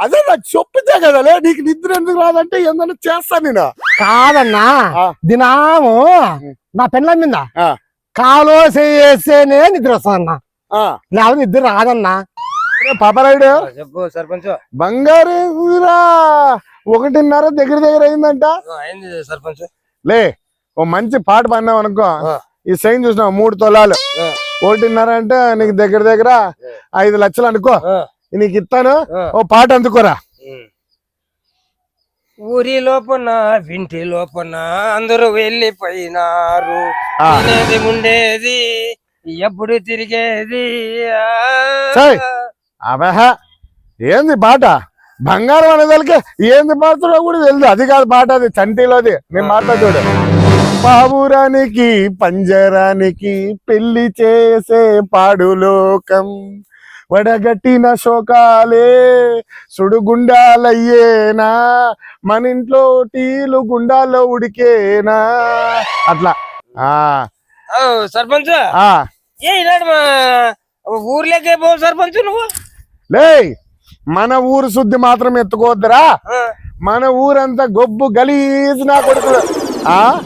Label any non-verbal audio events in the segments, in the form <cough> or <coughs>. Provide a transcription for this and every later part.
అదే నాకు చెప్పితే కదలే నీకు నిద్ర ఎందుకు రాదంటే ఏందన్నా చేస్తాను నేను. కాదన్నా. దినాము నా పెళ్ళ మీద ఆ. కాలో చేస్తేనే నిద్ర ఆ, లేకపోతే నిద్ర రాదన్నా. పాపరాయుడు. చెప్పు సర్పంచ్. బంగారు ఒకటిన్నర దగ్గర దగ్గర అయిందంట. అయింది సర్పంచ్. లే ఓ మంచి పాట పాడినావు అనుకో. ఈ సైన్ చూసినావు మూడు తొలాలు. ఒకటిన్నర అంటే నీకు దగ్గర దగ్గర ఐదు లక్షలు అనుకో. నీకు ఇస్తాను. ఆ. ఓ పాట అందుకోరా. ఊరి లోపల వింటి లోపల అందరూ వెళ్ళిపోయినారు. ఆ. తినేది ఉండేది ఎప్పుడు తిరిగేది. అబహ ఏంది పాట? బంగారం అనేదానికి ఏంది పాడుతున్నా కూడా తెలియదు అది కాదు పాట అది చంటిలోది. నేను మాట చూడు. పావురానికి పంజరానికి పెళ్ళి చేసే పాడు లోకం. వడగట్టిన శోకాలే సుడుగుండాలయ్యేనా? మన ఇంట్లో టీలు గుండాల్లో ఉడికేనా? అట్లా. ఆ. సర్పంచ్. ఆ. ఏ ఇలాంటి మా ఊర్లోకే పో సర్పంచ్ నువ్వు? లేయ్ మన ఊరు శుద్ధి మాత్రం ఎత్తుకోవద్దురా. మన ఊరంతా గొబ్బు గలీజ్ నా కొడుకులు. ఆ?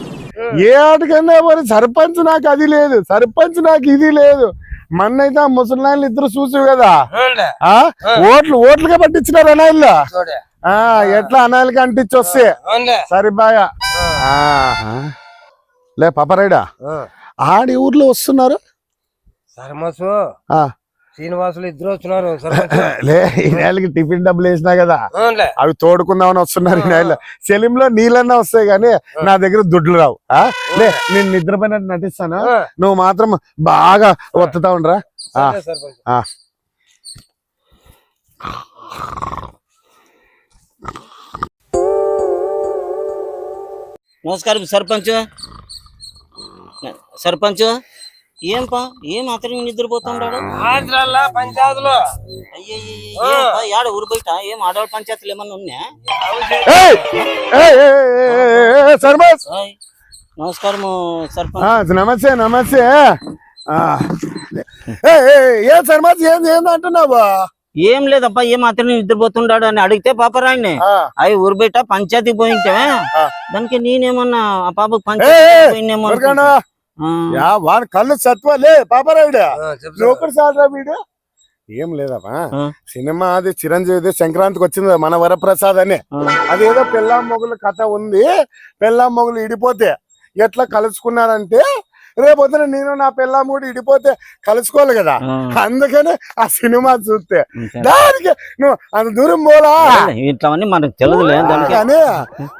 ఏ ఆటకన్నా సర్పంచ్ నాకు అది లేదు సర్పంచ్ నాకు ఇది లేదు. మన్నైతే ఆ ముసలాళ్ళు ఇద్దరు చూసావు కదా? ఓట్లు ఓట్లుగా పట్టించినారు అనాయిల్లో. ఆ ఎట్లా అనాయిలకి అంటించి వస్తే? అవునులే. సరిబాయా లే పాపరాయుడా. ఆడి ఊర్లో వస్తున్నారు? సర్మసు ఆ. శ్రీనివాసులు ఇద్దరు వచ్చినారు సర్పంచ్ <coughs> లే ఈ నెలకి టిఫిన్ డబ్బులు వేసినా కదా. అవి తోడుకుందామని వస్తున్నారు ఈ నెలలో సెలింలో నీళ్ళన్నా వస్తాయి కానీ నా దగ్గర దుడ్లు రావు. ఆ? లే నేను నిద్రపోయినట్టు నటిస్తాను. నువ్వు మాత్రం బాగా ఒత్తుతా ఉండరా. నమస్కారం సర్పంచ్. సర్పంచ్. ఏం పా ఏం అతను నిద్రపోతుండాడు ఆంధ్రాల పంచాయతీలో ఏం ఊరు బయట ఏం ఆడవాళ్ళ పంచాయతీలు ఏమన్నా ఉన్నా ఏయ్! ఏయ్, ఏయ్, ఏయ్, ఏయ్, ఏయ్, సర్పంచ్. నమస్కారం సర్పంచ్ నమస్తే నమస్తే ఏం సర్పంచ్ ఏంది ఏంది అంటున్నావు ఏం లేదప్పా ఏం అతను నిద్రపోతుండాడు అని అడిగితే పాపరాయన్ని ఆ, అవి ఊరు బయట పంచాయతీ పోయింటే. దానికి నేనేమన్నా ఆ పాపకు పంచాయతీ వాడు కళ్ళు సత్వాలే పాపరాయుడు. సాడరా వీడు? ఏం లేదమ్మా. సినిమా అది చిరంజీవి సంక్రాంతికి వచ్చింది మన వరప్రసాద్ అని. అదేదో పెళ్ళాం మొగుల కథ ఉంది. పెళ్ళాం మొగులు ఇడిపోతే ఎట్లా కలుసుకున్నారంటే రేపొద్దున నేను నా పెళ్ళాం కూడా ఇడిపోతే కలుసుకోవాలి కదా. అందుకనే ఆ సినిమా చూస్తే. దానికి నువ్వు అంత దూరం పోలా? ఇట్లావన్నీ మనకు తెలియదులే దానికి. కానీ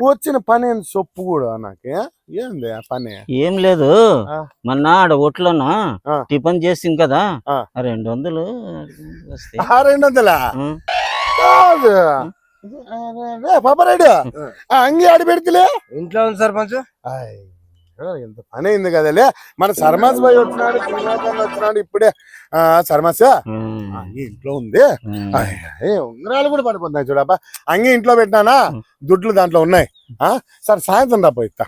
వచ్చిన పని సొప్పు కూడా నాకు? ఏంది ఆ పని? ఏం లేదు. మొన్న ఆడ ఓట్లోనా ఆ. టిఫిన్ చేసింది కదా. రెండు వందలు రెండు వందలా. కాదు. రే పాపరాయుడు ఆ. అంగి ఆడి పెడితేలే. ఇంట్లో ఉంది సర్పంచ్. ఎంత పని అయింది కదలే. మన సర్మాస్ భాయ్ వచ్చినాడు వచ్చినాడు ఇప్పుడే ఆ సర్మాస్ ఇంట్లో ఉంది. ఉంగరాలు కూడా పడిపోతున్నాయి చూడబ్బా అంగి ఇంట్లో పెట్టినానా? దుడ్లు దాంట్లో ఉన్నాయి. ఆ సరే సాయంత్రం రా పోయిస్తా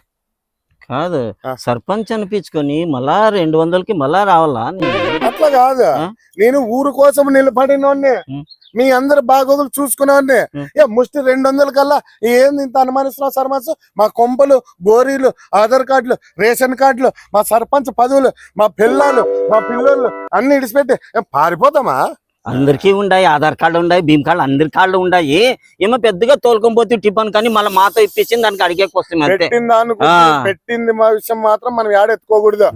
కాదు. సర్పంచ్ అనిపించుకొని మళ్ళా రెండు వందలకి మళ్ళా రావాలా? అట్లా కాదు? నేను ఊరు కోసం నిలబడినోడిని. మీ అందరి బాగోగులు చూసుకునేవాడిని. ఏ ముష్టి రెండు వందల కల్లా ఏంది ఇంత అనుమానిస్తున్నావు సర్పంచ్ మా కొంపలు గోరీలు ఆధార్ కార్డులు రేషన్ కార్డులు మా సర్పంచ్ పదవులు మా పిల్లలు మా పిల్లలు అన్ని ఇడిచిపెట్టి పారిపోతామా? అందరికీ ఉన్నాయి ఆధార్ కార్డు ఉన్నాయి భీమ్ కార్డు అందరి కార్డు ఉన్నాయి ఏమో పెద్దగా తోలుకొని పోతే టిఫిన్ కానీ మళ్ళీ మాతో ఇప్పించింది దానికి అడిగేకి వస్తుంది అంతే. పెట్టింది మా విషయం మాత్రం మనం ఏడెత్తుకోకూడదు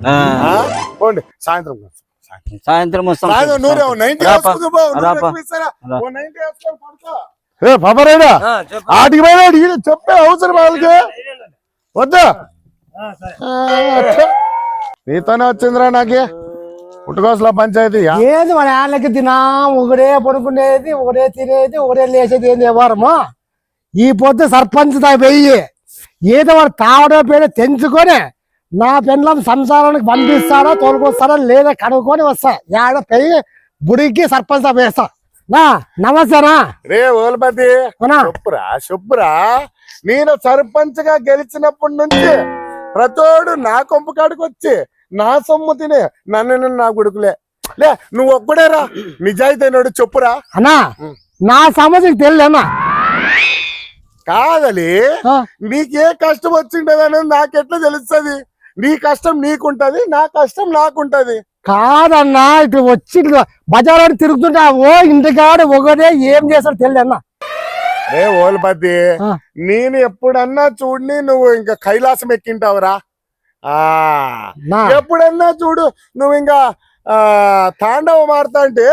సాయంత్రం సాయంత్రం. వస్తాం సాయంత్రం నూరు నైన్టీ రాపా. వేసుకో బా, నూరు రాపా. ఎక్కువ ఇస్తారా? రా. ఓ 90 వేసుకో, పడుకో. ఏ పాపరాయుడా ఆ, చెప్పు ఆటికి ఈయన చెప్పే అవసరం వాళ్ళకి వద్దా ఆ, సరే. నీతోనే వచ్చిందిరా నాకే పుట్టుకోసల పంచాయతీ ఏది మన వాళ్ళకి తినా ఒకడే పడుకునేది ఒకడే తినేది ఒకడే లేచేది ఏంది వ్యవహారము ఈ పొద్దు సర్పంచ్ దా వెయ్యి ఏదో వాడు తావడో పేడ తెంచుకొని నా పెండ్లం సంసారానికి పంపిస్తాడో తోలుకొస్తాడో లేదా కడుక్కొని వస్తా. యాడ పెయ్యి బుడికి సర్పంచ్ వేస్తా. నా నమస్తేనా రే ఓల్పతి చెప్పురా చెప్పురా. నేను సర్పంచ్గా గెలిచినప్పటి నుంచి ప్రతోడు నా కొంపు కాడికి వచ్చి నా సొమ్ము తినే నన్ను నన్ను నా కొడుకులే. లే నువ్వు ఒక్కడేరా నిజాయితీ అయినాడు చెప్పురా. అన్నా నా సమస్యకి తెలియదన్నా కాదలి నీకే కష్టం వచ్చిండదు అనేది నాకెట్లా తెలుస్తుంది? నీ కష్టం నీకుంటది నా కష్టం నాకుంటది. కాదన్నా ఇటు వచ్చి బజార్ తిరుగుతుంటావో ఇంటికాడ ఒకటే ఏం చేస్తాడు తెలియదన్నా. రే ఓల్పతి. నేను ఎప్పుడన్నా చూడని నువ్వు ఇంకా కైలాసం ఎక్కింటావురా? ఆ. నా. ఎప్పుడన్నా చూడు నువ్వు ఇంకా ఆ తాండవం ఆడతా అంటే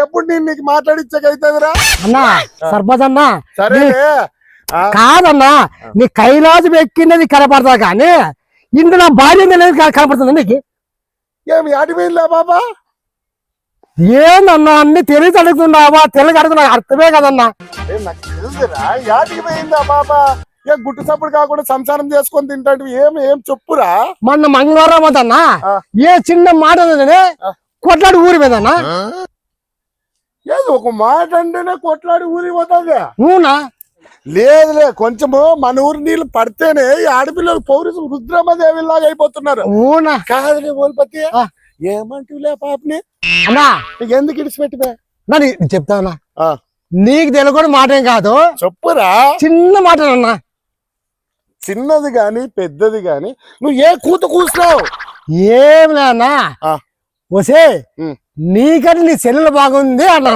ఎప్పుడు నేను నీకు మాట్లాడించకైతుందిరా అన్నా సర్పంచ్ అన్నా సరేలే ఆ, కాదన్నా నీ కైలాసం ఎక్కినది కనపడతా కానీ ఇందులో భార్య అనేది కనపడుతుంది నీకు? ఏమి అడిపోయిందా బాబా? ఏందన్నా అన్ని తెలిసి అడుగుతున్నావా తెలుగు అడుగుతున్నా అర్థమే కదన్నా. ఏ, నాకు తెలుసురా బాబా? ఏ గుట్టు సప్పుడు కాకుండా సంసారం చేసుకొని తింటాడు ఏం ఏం చెప్పురా? మొన్న మంగళవారం అదన్నా. ఏ చిన్న మాట. కొట్లాడి ఊరి మీదన్నా? ఏది ఒక మాట అంటేనే కొట్లాడి ఊరి పోతుంది. నువ్వునా లేదులే కొంచెము మన ఊరి నీళ్ళు పడితేనే ఈ ఆడపిల్లలు పౌరుషం రుద్రమదేవిలాగా అయిపోతున్నారు. అవునా? కాదులే ఓల్పతి. ఏమంటులే పాపని? అన్నా. ఎందుకు ఇడిచిపెట్టివే? నా నీ- చెప్తానా ఆ. నీకు తెలుగు మాట ఏం కాదు. చెప్పురా. చిన్న మాట అన్నా. చిన్నది గాని పెద్దది గాని నువ్వు ఏ కూత కూసినావు ఏం లేనా ఆ. వసే. నీకంటే నీ సెల్లు బాగుంది అన్నా?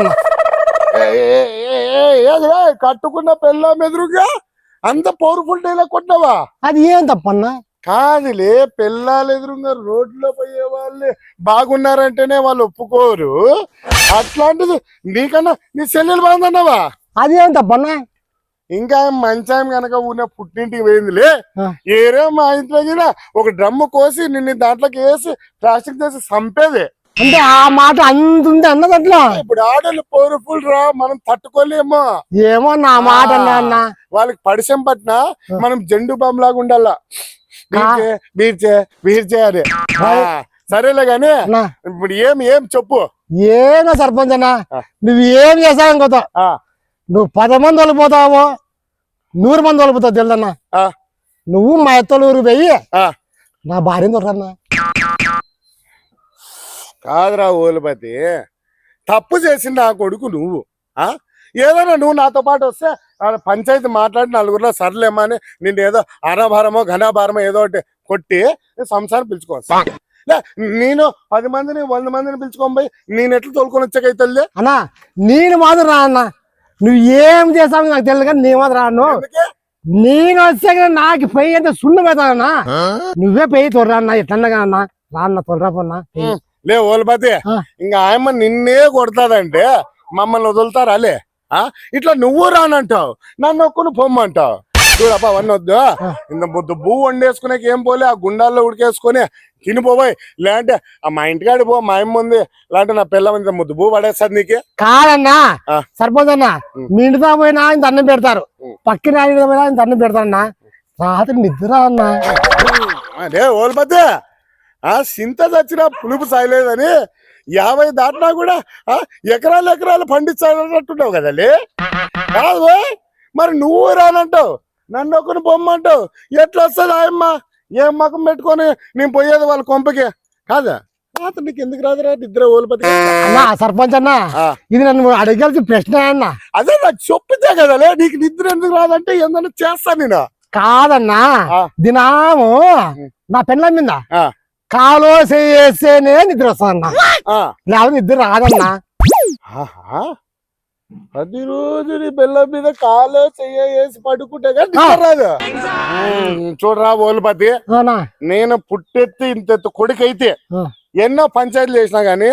కట్టుకున్న పెళ్ళం ఎదురుగా అంత పవర్ఫుల్ డైలాగ్ కొట్టినావా? అది ఏం తప్పన్నా? కాదులే పెళ్ళాలు ఎదురుగా రోడ్లో పోయే వాళ్ళే బాగున్నారంటేనే వాళ్ళు ఒప్పుకోరు. అట్లాంటిది నీకన్నా నీ చెల్లెలు బాగుందన్నావా? అది ఏం తప్పన్నా? ఇంకా మంచాయం కనుక ఉన్న పుట్టింటికి పోయిందిలే. ఏరే మా ఇంట్లో ఒక డ్రమ్ము కోసి నిన్ను దాంట్లోకి వేసి ప్లాస్టిక్ చేసి చంపేది. అంటే ఆ మాట అంతుంది అన్నది అట్లా. ఇప్పుడు ఆడలు పవర్ఫుల్ రా మనం తట్టుకోలేమో. ఏమో నా మాట అన్నా అన్న. వాళ్ళకి పడిశం పట్టినా మనం జెండు బామ్ లాగా ఉండాలా బీర్చే బీర్చే బీర్చే ఆ, సరేలే గాని అన్నా ఇప్పుడు ఏం ఏం చెప్పు. ఏమో సర్పంచ్ అన్న. నువ్వు ఏం చేస్తావు ఇంకోత ఆ. నువ్వు పది మంది వలిపోతావో నూరు మంది వలిపోతావు తెలుదన్నా ఆ, నువ్వు మా ఎత్తలు ఊరు పోయి. నా భార్యను దొరకన్నా కాదురా ఓలుపతి. తప్పు చేసింది నా కొడుకు నువ్వు ఆ? ఏదైనా నువ్వు నాతో పాటు వస్తే పంచాయతీ మాట్లాడి నలుగురిలో సర్లేమా అని నిన్ను ఏదో అనాభారమో ఘనాభారమో ఏదో ఒకటి కొట్టి సంసారం పిలుచుకోవచ్చు లే నేను పది మందిని వంద మందిని పిలుచుకొని పోయి నేను ఎట్లా తోలుకొని వచ్చాకైతే అన్నా నేను మాత్రం రా అన్న. నువ్వు ఏం చేస్తావు నాకు తెలియదు కానీ నీ మాత్రం రాను ఎందుకే? నేను వస్తే కానీ నాకు పెయ్యి అంటే సున్ను పెడతానన్నా నువ్వే పెయ్యి తొర్రా అన్న ఎట్లన్నగా అన్న. రా అన్న తొర్రా పొన్నా. లే ఓలుపతి. ఇంకా ఆయమ్మ నిన్నే కొడతాదంటే మమ్మల్ని వదులుతారా లే? ఇట్లా నువ్వు రానంటావు నన్ను ఒక్కను పొమ్మంటావు. చూడప్ప అవన్నీ వద్దు. ఇంత ముద్దు బూ వండేసుకునేకి ఏం పోలే ఆ గుండాల్లో ఉడికేసుకొని తినిపోబోయ్ లేదంటే ఆ మా ఇంటికాడి పో మా అమ్మ ఉంది. లేదంటే నా పిల్ల ఇంత ముద్దు బూ పడేస్తుంది నీకే? కాదన్నా. సర్పంచ్ అన్న ఉం. మీ ఇంటితో పోయినా ఇంత అన్నం పెడతారు. పక్కన ఆయన పోయినా ఇంత అన్నం పెడతారన్నా. రాత్రి నిద్ర అన్నా. అదే ఓల్పతి ఆ సింత చచ్చిన పులుపు సాయలేదని యాభై దాటినా కూడా ఆ ఎకరాలు ఎకరాలు పండించాలన్నట్టున్నావు కదలే కాదు. మరి నువ్వు రానంటావు నన్ను ఒకరిని పొమ్మంటావు ఎట్లా వస్తుంది ఆయమ్మ? ఏం మకం పెట్టుకొని నేను పోయేది వాళ్ళ కొంపకి? కాదా? రాత నీకు ఎందుకు రాదురా? నిద్ర ఓల్పతి అన్నా సర్పంచ్ అన్న. ఇది నన్ను అడగాల్సిన ప్రశ్న అన్న. అదే నాకు చెప్పితే కదలే నీకు నిద్ర ఎందుకు రాదంటే ఏందన్నా చేస్తాను నేను. కాదన్నా. దినాము నా పెళ్ళ మీద ఆ. కాలో చేస్తేనే నిద్ర వస్తుందన్నా ఆ. లేకపోతే నిద్ర రాదన్నా. ఆహా. ప్రతిరోజు నీ బెల్లం మీద కాలో వేసి పడుకుంటే కానీ రాదు. చూడరా ఓలుపతి నేను పుట్టెత్తి ఇంత కొడుకైతే. ఎన్నో పంచాయతీలు చేసినా గానీ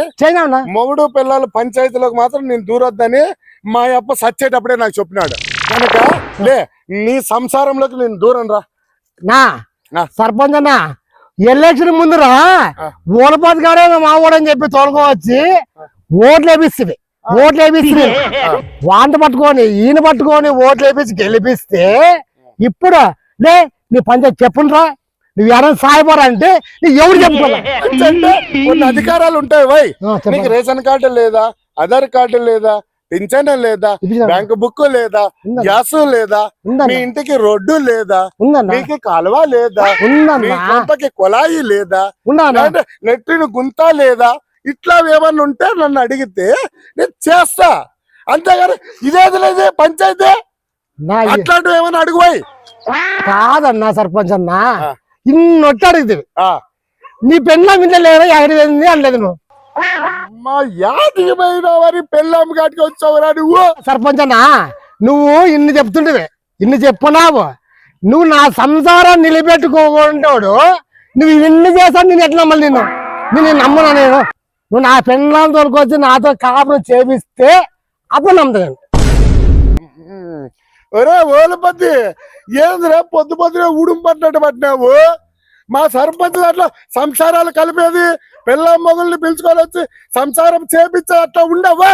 మొగుడు పిల్లలు పంచాయతీలకు మాత్రం నేను దూరొద్దని మా అప్ప సచ్చేటప్పుడే నాకు చెప్పినాడు. కనుక లే నీ సంసారంలోకి నేను దూరం రా నా? నా. సర్పంచ్ అన్న? ఎలక్షన్ ముందురా. ఓలపాతి కాడే మా ఓడని చెప్పి తోలుకోవచ్చి ఓట్లు వేపిస్తుంది. ఓట్లు వేపిస్తుంది. వాంట పట్టుకొని ఈయన పట్టుకొని ఓట్లు వేపించి గెలిపిస్తే ఇప్పుడు లే నీ పంచాయతీ చెప్పుండ్రా. నువ్వు ఎవరైనా సాయపరా అంటే నీకు ఎవరు కొన్ని అధికారాలు ఉంటాయి వై. నీకు రేషన్ కార్డు లేదా ఆధార్ కార్డు లేదా పింఛన్ లేదా? బ్యాంక్ బుక్ లేదా. గ్యాస్ లేదా మీ ఇంటికి రోడ్డు లేదా నీకు కాలువ లేదా మీ కొంపకి కొలాయి లేదా నెట్టిన గుంత లేదా ఇట్లా ఏమన్నా ఉంటే నన్ను అడిగితే నేను చేస్తా. అంతేగాని ఇదేది లేదు పంచాయతీ? అట్లాంటివి ఏమైనా అడుగుపోయి కాదన్నా సర్పంచ్ అన్న ఇన్నొట్టు అడిగింది ఆ. నీ పెళ్ళ మీద లేదా ఎగరిపోయింది అనలేదు నువ్వు. అమ్మా యాదికి పోయినా మరి పెళ్ళాం కాటికి వచ్చావురా నువ్వు. సర్పంచ్ అన్న నువ్వు ఇన్ని చెప్తుండేవి ఇన్ని చెప్పున్నావు నువ్వు నా సంసారం నిలబెట్టుకోకుంటాడు నువ్వు ఇవన్నీ చేస్తాను నేను ఎట్లా నమ్మాలి నిన్ను? నేను నమ్మను నేను. నువ్వు నా పెళ్ళాం తోలుకొచ్చి నాతో కాపురం చేపిస్తే అప్పుడు నమ్ముతాను. ఒరే ఓలపతి ఏందిరా పొద్దు పొద్దునే ఉడుం పట్టినట్టు పట్టినావు? మా సర్పంచ్ అట్లా సంసారాలు కలిపేది పిల్ల మొగుల్ని పిలుచుకొని వచ్చి సంసారం చేపించే అట్లా ఉండవు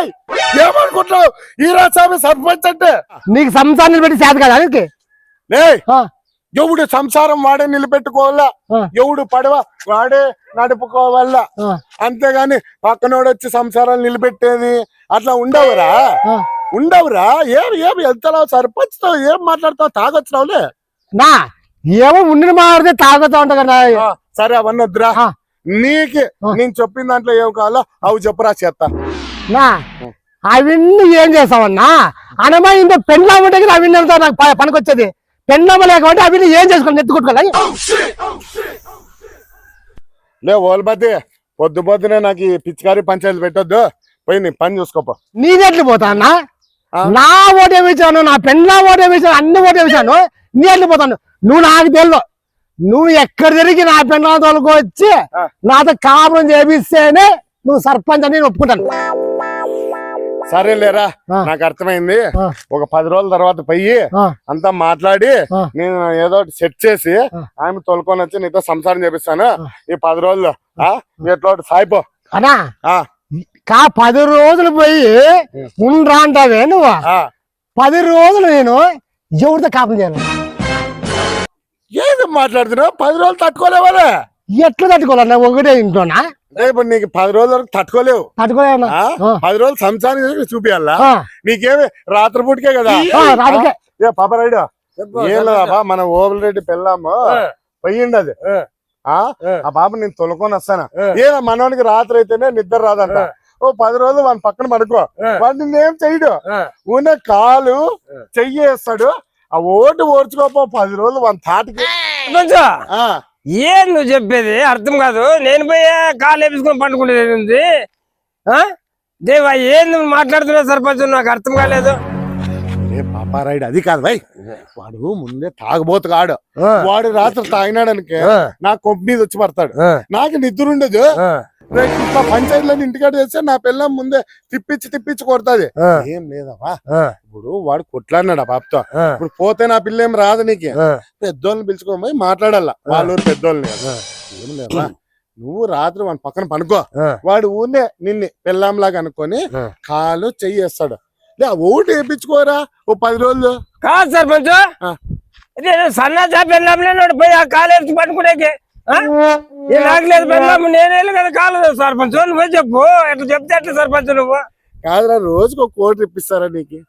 ఏమనుకుంటావు ఈ రాసామి సర్పంచ్ అంటే? నీకు సంసారం నిలబెట్టి చేత కదా నీకు? లే ఆ, ఎవడు సంసారం వాడే నిలబెట్టుకోవాలా. ఎవడు పడవ వాడే నడుపుకోవాలా? అంతేగాని పక్కనోడు వచ్చి సంసారాలు నిలబెట్టేది అట్లా ఉండవురా. ఉండవురా? ఏం ఏం వెళ్తావు సర్పంచ్తో ఏం మాట్లాడతావు? తాగొచ్చినావులే నా ఏమో ఉండిన మారితే తాగుతా ఉంటా సరే అవన్నీ వద్దురా. నీకి. నేను చెప్పిన దాంట్లో ఏం కావాలో అవి చెప్పురా చేస్తా నా అవన్నీ ఏం చేస్తావన్నా? అనమా ఇంత పెళ్ళామ దగ్గర అవన్నీ అంతా నాకు పనికొచ్చేది. పెళ్ళామ లేకపోతే అవన్నీ ఏం చేసుకోండి ఎత్తుకుంటుకోవాలి లే ఓల్బతి పొద్దు పొద్దునే నాకు ఈ పిచ్చికారి పంచాయతీ పెట్టొద్దు. పోయి నీ పని చూసుకోపో. నీదెట్లు పోతా అన్న. నా ఓటే వేసాను నా పెళ్ళా ఓటే వేసాను అన్ని ఓటే వేసాను నీ ఎట్లు పోతాను? నువ్వు నాకు తెలియదు నువ్వు ఎక్కడ తిరిగి నా పెళ్ళా తోలుకు వచ్చి. నాతో కాపురం చేపిస్తేనే నువ్వు సర్పంచ్ అని నేను ఒప్పుకుంటాను సరేలేరా. నాకు అర్థమైంది. ఒక పది రోజుల తర్వాత పోయి అంతా మాట్లాడి. నేను ఏదో ఒకటి సెట్ చేసి. ఆమె తోలుకొని వచ్చి నీతో సంసారం చేపిస్తాను. ఈ పది రోజులు ఎట్లా సాయిపో కా పది రోజులు పోయి ఉండ్రా అంటావే నువ్వు. పది రోజులు నేను ఎవరితో కాపురం చేయాలి ఏది మాట్లాడుతున్నావు? పది రోజులు తట్టుకోలేవారా ఎట్లా తట్టుకోవాలన్నా ఒకటే ఇంట్లోనా? ఇప్పుడు నీకు పది రోజుల వరకు తట్టుకోలేవు? ఆ. పది రోజులు సంసారం చూపియాలా? నీకేమి రాత్రిపూటికే కదా. ఏ పాపరాయుడు ఏం లేదబ్బా మన ఓబుల్ రెడ్డి పెళ్ళాము. పోయిండి అది. ఆ. బాబు నేను తొలుకొని వస్తాను? ఏ మనోనికి రాత్రి అయితేనే నిద్ర రాదంట. ఓ పది రోజులు వాని పక్కన పడుకో. వాడు నిన్నేం చెయ్యడు. ఊనే కాలు చెయ్యి వేస్తాడు ఆ ఓటు ఓడ్చుకోపో పది రోజులు వాని తాటికి. కొంచెం. ఏం నువ్వు చెప్పేది? అర్థం కాదు. నేను పోయి కాలు వేపించుకొని ఆ? దేవా ఏం నువ్వు మాట్లాడుతున్నావు సర్పంచ్? నాకు అర్థం కాలేదు. ఏ పాపారాయుడు అది కాదు భయ్. వాడు ముందే తాగబోతు కాడు. వాడు రాత్రి తాగినాడనుకే నా కొబ్బు మీద వచ్చి పడతాడు. నాకు నిద్ర ఉండదు. రేపు ఇట్లా ఇంటికాడ చేస్తే నా పిల్లం ముందే తిప్పించి తిప్పించి కొడతాది. ఏం లేదవా ఇప్పుడు వాడు కొట్లాడినాడు ఆ ఆ, ఇప్పుడు పోతే నా పిల్ల ఏం రాదు నీకు. పెద్దోళ్ళని పిలుచుకోమని మాట్లాడాల? వాళ్ళ ఊరు పెద్దోళ్ళని. ఏం లేదా నువ్వు రాత్రి వాడి పక్కన పనుకో. వాడు ఊరినే నిన్ను పిల్లంలాగా అనుకొని. కాలు చెయ్యి వేస్తాడు లే ఆ ఓటు వేయించుకోరా? ఓ పది రోజులు. కాదు సర్పంచ్. సన్నా చేప వెళ్ళాము పోయి ఆ కాలు వేసి పట్టుకునేకి. ఆ? ఏ నాకు లేదు వెళ్ళాము నేనే కదా కాలు సర్పంచ్ నువ్వే చెప్పు. ఎట్లా చెప్తే ఎట్లా సర్పంచ్ నువ్వు. కాదురా రోజుకు ఒక కోటి ఇప్పిస్తారా నీకు?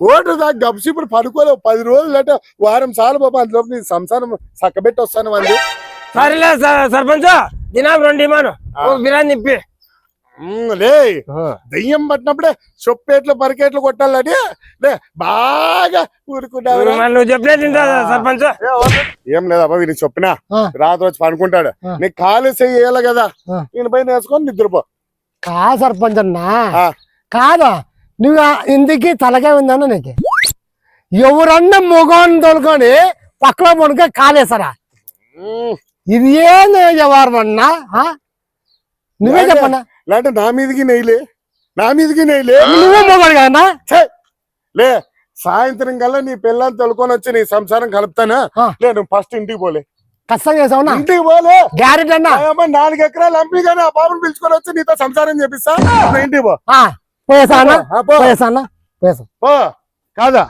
కోటి దాకా గప్సి ఇప్పుడు పడుకోలేవు. పది రోజులు అంటే వారం సార్లు బాబా అందులోపు నీ సంసారం చక్కబెట్టి వస్తాను వాళ్ళు సరేలే సర్పంచ్ దినాలు రెండు ఇమాను బిర్యానీ నిప్పి లే దయ్యం పట్టినప్పుడే చొప్పేట్లు పరికేట్లు కొట్టాలని లే బాగా ఊరుకున్నావు నువ్వు చెప్పలే తింటా సర్పంచ్? ఏం లేదా బాబు నీకు చెప్పినా. రాత్రి వచ్చి పనుకుంటాడు. నీకు ఖాళీ చెయ్యాలి కదా. నేను పైన వేసుకొని నిద్రపో. కా సర్పంచ్ అన్నా. కాదా? నువ్వు ఆ ఇంటికి తలకే ఉందన్న నీకు? ఎవరన్నా మొగోని తోలుకొని పక్కన పడుక కాలేస్తారా ఉమ్, ఇది ఏంది వ్యవహారం అన్నా? నువ్వే. చెప్పన్నా. లేదంటే నా మీదకి నెయ్యలే. నా మీదకి నెయ్యలే. నువ్వే మొగోడు! లే సాయంత్రం కల్లా నీ పిల్లని తొలుకొని వచ్చి నీ సంసారం కలుపుతానా? ఆ. లే నువ్వు ఫస్ట్ ఇంటికి పోలే. కష్టం చేసావునా ఇంటికి పోలే. గ్యారెంటీ అన్నా? నాలుగు ఎకరాలు అంపి కానీ ఆ బాబుని పిలుచుకొని వచ్చి నీతో సంసారం చేపిస్తా? ఇంటికి పో. ఆ, పోయేసా కాదా?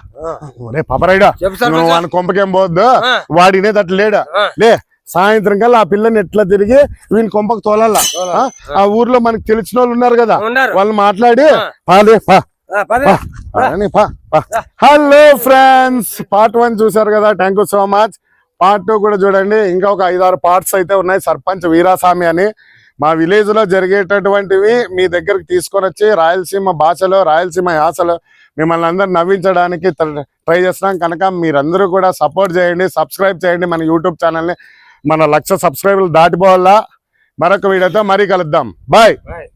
ఒరే పాపరాయుడా నువ్వు వాని కొంపకేం పోవద్దు ఆ. వాడినేది అట్లా లేడా. లే సాయంత్రం కల్లా ఆ పిల్లని ఎట్లా తిరిగి వీని కొంపకు తోలాల ఆ? ఊర్లో మనకు తెలిసిన వాళ్ళు ఉన్నారు కదా? వాళ్ళు మాట్లాడి పా. పద. హలో ఫ్రెండ్స్ పార్ట్ వన్ చూసారు కదా? Thank you so much part two కూడా చూడండి. ఇంకా ఒక ఐదారు పార్ట్స్ అయితే ఉన్నాయి. సర్పంచ్ వీరాస్వామి అని. మా విలేజ్లో జరిగేటటువంటివి మీ దగ్గరకు తీసుకొని వచ్చి రాయలసీమ భాషలో రాయలసీమ యాసలో మిమ్మల్ని అందరు నవ్వించడానికి ట్రై చేస్తున్నాం. కనుక మీరందరూ కూడా సపోర్ట్ చేయండి సబ్స్క్రైబ్ చేయండి మన యూట్యూబ్ ఛానల్ని మన లక్ష సబ్స్క్రైబర్లు దాటిపోవాలా? మరొక వీడియోతో మరీ కలుద్దాం. Bye bye